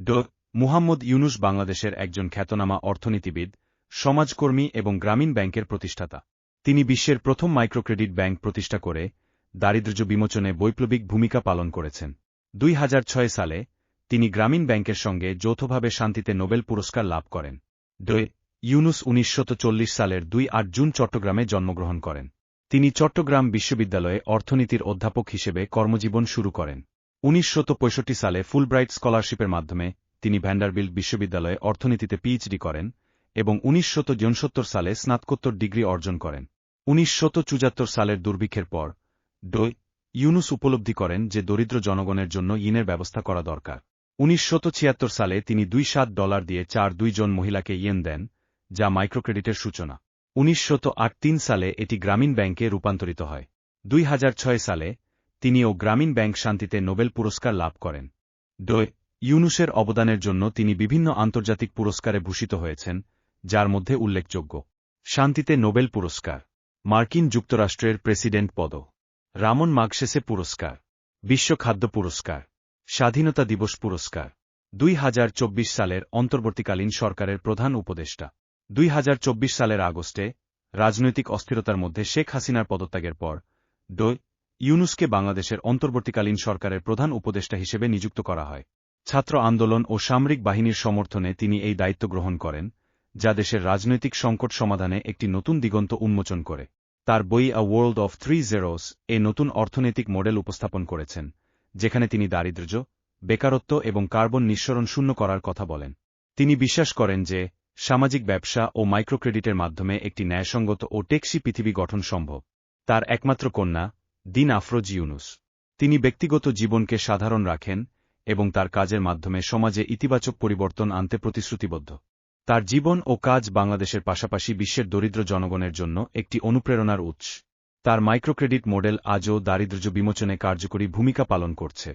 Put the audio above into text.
ড. মুহাম্মদ ইউনুস বাংলাদেশের একজন খ্যাতনামা অর্থনীতিবিদ, সমাজকর্মী এবং গ্রামীণ ব্যাংকের প্রতিষ্ঠাতা। তিনি বিশ্বের প্রথম মাইক্রোক্রেডিট ব্যাংক প্রতিষ্ঠা করে দারিদ্র্য বিমোচনে বৈপ্লবিক ভূমিকা পালন করেছেন। দুই হাজার ছয় সালে তিনি গ্রামীণ ব্যাংকের সঙ্গে যৌথভাবে শান্তিতে নোবেল পুরস্কার লাভ করেন। ড. ইউনুস উনিশশো চল্লিশ সালের দুই আট জুন চট্টগ্রামে জন্মগ্রহণ করেন। তিনি চট্টগ্রাম বিশ্ববিদ্যালয়ে অর্থনীতির অধ্যাপক হিসেবে কর্মজীবন শুরু করেন। উনিশশো পঁয়ষট্টি সালে ফুলব্রাইট স্কলারশিপের মাধ্যমে তিনি ভ্যান্ডারবিল্ট বিশ্ববিদ্যালয়ে অর্থনীতিতে পিএইচডি করেন এবং উনিশশো সালে স্নাতকোত্তর ডিগ্রি অর্জন করেন। উনিশশো সালের দুর্ভিক্ষের পর ডই ইউনুস উপলব্ধি করেন যে দরিদ্র জনগণের জন্য ইনের ব্যবস্থা করা দরকার। উনিশশো সালে তিনি দুই সাত ডলার দিয়ে চার দুইজন মহিলাকে ইয়েন দেন, যা মাইক্রোক্রেডিটের সূচনা। উনিশশো সালে এটি গ্রামীণ ব্যাংকে রূপান্তরিত হয়। দুই হাজার ছয় সালে তিনি ও গ্রামীণ ব্যাংক শান্তিতে নোবেল পুরস্কার লাভ করেন। ডয় ইউনুসের অবদানের জন্য তিনি বিভিন্ন আন্তর্জাতিক পুরস্কারে ভূষিত হয়েছেন, যার মধ্যে উল্লেখযোগ্য, শান্তিতে নোবেল পুরস্কার, মার্কিন যুক্তরাষ্ট্রের প্রেসিডেন্ট পদ, রামন মাগসেসে পুরস্কার, বিশ্ব খাদ্য পুরস্কার, স্বাধীনতা দিবস পুরস্কার, দুই হাজার চব্বিশ সালের অন্তর্বর্তীকালীন সরকারের প্রধান উপদেষ্টা, দুই হাজার চব্বিশ সালের আগস্টে রাজনৈতিক অস্থিরতার মধ্যে শেখ হাসিনার পদত্যাগের পর ডই ইউনুসকে বাংলাদেশের অন্তর্বর্তীকালীন সরকারের প্রধান উপদেষ্টা হিসেবে নিযুক্ত করা হয়। ছাত্র আন্দোলন ও সামরিক বাহিনীর সমর্থনে তিনি এই দায়িত্ব গ্রহণ করেন, যা দেশের রাজনৈতিক সংকট সমাধানে একটি নতুন দিগন্ত উন্মোচন করে। তার বই a world of three zeros এ নতুন অর্থনৈতিক মডেল উপস্থাপন করেছেন, যেখানে তিনি দারিদ্র্য, বেকারত্ব এবং কার্বন নিঃসরণ শূন্য করার কথা বলেন। তিনি বিশ্বাস করেন যে সামাজিক ব্যবসা ও মাইক্রোক্রেডিটের মাধ্যমে একটি ন্যায়সঙ্গত ও টেকসি পৃথিবী গঠন সম্ভব। তার একমাত্র কন্যা দিন আফরোজ ইউনুস। তিনি ব্যক্তিগত জীবনকে সাধারণ রাখেন এবং তার কাজের মাধ্যমে সমাজে ইতিবাচক পরিবর্তন আনতে প্রতিশ্রুতিবদ্ধ। তার জীবন ও কাজ বাংলাদেশের পাশাপাশি বিশ্বের দরিদ্র জনগণের জন্য একটি অনুপ্রেরণার উৎস। তার মাইক্রোক্রেডিট মডেল আজও দারিদ্র্য বিমোচনে কার্যকরী ভূমিকা পালন করছে।